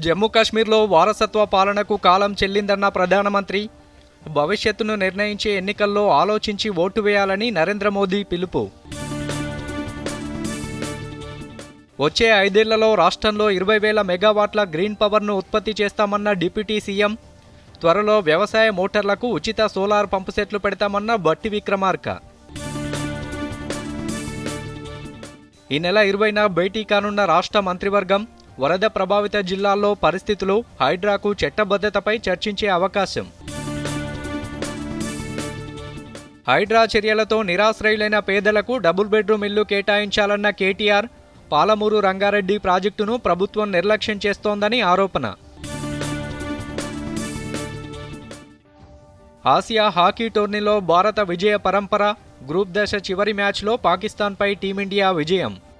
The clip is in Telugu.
జమ్మూ కాశ్మీర్లో వారసత్వ పాలనకు కాలం చెల్లిందన్న ప్రధానమంత్రి భవిష్యత్తును నిర్ణయించే ఎన్నికల్లో ఆలోచించి ఓటు వేయాలని నరేంద్ర మోదీ పిలుపు. వచ్చే ఐదేళ్ళలో రాష్ట్రంలో ఇరవై వేల మెగావాట్ల గ్రీన్ పవర్ను ఉత్పత్తి చేస్తామన్న డిప్యూటీ సీఎం త్వరలో వ్యవసాయ మోటార్లకు ఉచిత సోలార్ పంపు సెట్లు పెడతామన్న బట్టి విక్రమార్క. ఈ నెల ఇరవైన భేటీ కానున్న రాష్ట్ర మంత్రివర్గం వరద ప్రభావిత జిల్లాల్లో పరిస్థితులు హైడ్రాకు చట్టబద్ధతపై చర్చించే అవకాశం. హైడ్రా చర్యలతో నిరాశ్రయులైన పేదలకు డబుల్ బెడ్రూమ్ ఇల్లు కేటాయించాలన్న కేటీఆర్ పాలమూరు రంగారెడ్డి ప్రాజెక్టును ప్రభుత్వం నిర్లక్ష్యం చేస్తోందని ఆరోపణ. ఆసియా హాకీ టోర్నీలో భారత విజయ పరంపర గ్రూప్ దశ చివరి మ్యాచ్లో పాకిస్తాన్పై టీమిండియా విజయం.